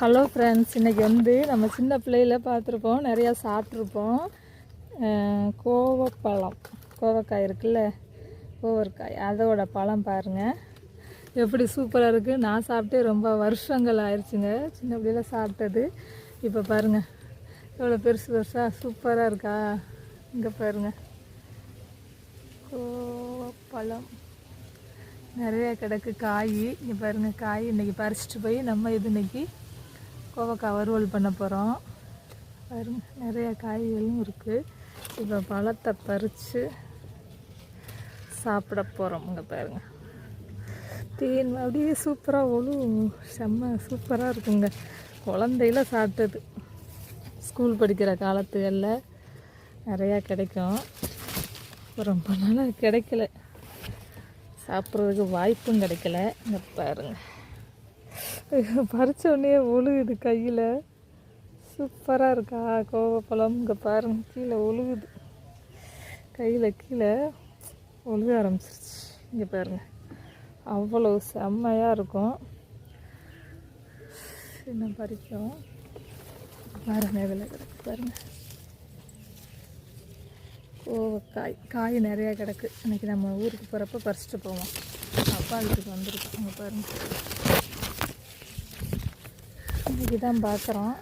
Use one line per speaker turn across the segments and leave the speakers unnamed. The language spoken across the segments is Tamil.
ஹலோ ஃப்ரெண்ட்ஸ் இன்றைக்கி வந்து நம்ம சின்ன பிள்ளையில் பார்த்துருப்போம். நிறையா சாப்பிட்ருப்போம் கோவப்பழம். கோவக்காய் இருக்குல்ல? கோவக்காய். அதோட பழம் பாருங்கள் எப்படி சூப்பராக இருக்குது நான் சாப்பிட்டே ரொம்ப வருஷங்கள் ஆயிடுச்சுங்க. சின்ன பிள்ளையில் சாப்பிட்டது. இப்போ பாருங்கள் எவ்வளோ பெருசு பெருசாக சூப்பராக இருக்கா? இங்கே பாருங்கள் கோவப்பழம். நிறையா கிடக்கு காய். இங்கே பாருங்கள் காய் இன்றைக்கி பறிச்சிட்டு போய் நம்ம இது இன்றைக்கி கோவக்காய் வறுவல் பண்ண போகிறோம் வரும் நிறைய காய்களும் இருக்குது இப்போ பழத்தை பறித்து சாப்பிட போகிறோம் இங்கே பாருங்க. தேன் அப்படியே சூப்பராக ஒழு. செம்ம சூப்பராக இருக்குங்க. குழந்தையில சாப்பிட்டது. ஸ்கூல் படிக்கிற காலத்துகளில் நிறையா கிடைக்கும். ரொம்ப நாளாக கிடைக்கல. சாப்பிட்றதுக்கு வாய்ப்பும் கிடைக்கல. இங்கே பாருங்க. பறித்த உடனே ஒழுகுது கையில். சூப்பராக இருக்கா கோவப்பழம் இங்கே பாருங்க கீழே ஒழுகுது கையில் கீழே ஒழுக ஆரம்பிச்சிருச்சு. இங்கே பாருங்க அவ்வளோ செம்மையாக இருக்கும். என்ன பறிக்கும். பாருங்க இதில் கிடக்கு பாருங்க. கோவக்காய் காய் நிறையா கிடக்கு. இன்றைக்கி நம்ம ஊருக்கு போகிறப்ப பறிச்சுட்டு போவோம். அப்பா வீட்டுக்கு வந்திருக்கோம். அங்கே பாருங்கள் இன்னைக்கு தான் பார்க்குறோம்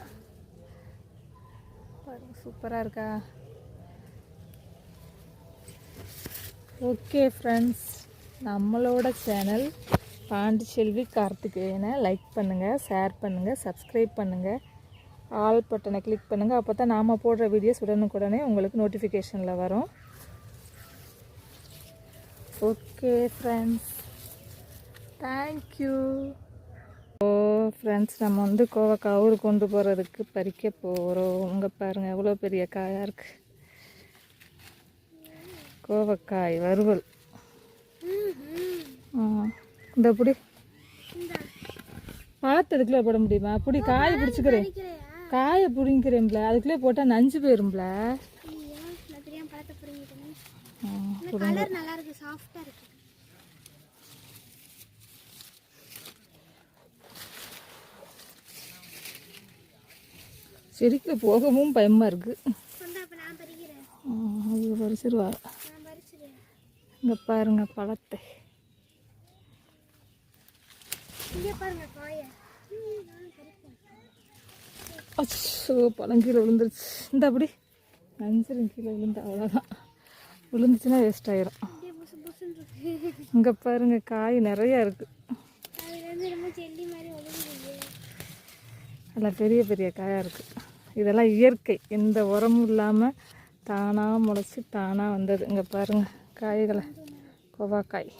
பாருங்க சூப்பராக இருக்கா? ஓகே ஃப்ரெண்ட்ஸ் நம்மளோட சேனல் பாண்டிச்செல்வி கார்த்திகேயனை லைக் பண்ணுங்கள் ஷேர் பண்ணுங்கள் சப்ஸ்கிரைப் பண்ணுங்கள் ஆல் பட்டனை கிளிக் பண்ணுங்கள் அப்போ தான் நாம் போடுற வீடியோஸ் உடனுக்குடனே உங்களுக்கு நோட்டிஃபிகேஷனில் வரும். ஓகே ஃப்ரெண்ட்ஸ் தேங்க்யூ ஃப்ரெண்ட்ஸ் நம்ம வந்து கோவக்காய் ஊர் கொண்டு போகிறதுக்கு பறிக்க போகிறோம் இங்கே பாருங்கள் எவ்வளோ பெரிய காயாக இருக்குது கோவக்காய் வறுவல். இந்த புடி. பழத்தை அதுக்குள்ளே போட முடியுமா? புடி காயை பிடிச்சிக்கிறேன். காயை பிடிங்கிறேன்ல அதுக்குள்ளே போட்டால் நஞ்சு போயிரும்ல.
நல்லா இருக்கு சாஃப்டா இருக்கு.
செடிக்கில் போகவும் பயமாக இருக்குது
சொன்னா அப்ப நான் பறிக்கிறேன்.
அது பறிச்சிருவா.
நான் பறிச்சிடுறேன்
இங்கே பாருங்க பழத்தை. அச்சோ பழம் கீழே விழுந்துருச்சு. இந்த அப்படி. நஞ்சிரும் கீழே விழுந்து அவ்வளோதான் விழுந்துச்சுன்னா வேஸ்ட் ஆயிரும். இங்கே பாருங்க காய் நிறையா இருக்குது
அதுல
பெரிய பெரிய காயாக இருக்குது இதெல்லாம் இயற்கை. எந்த உரமும் இல்லாமல் தானாக முளைச்சி தானாக வந்தது. இங்கே பாருங்கள் காய்களை. கோவாக்காய்.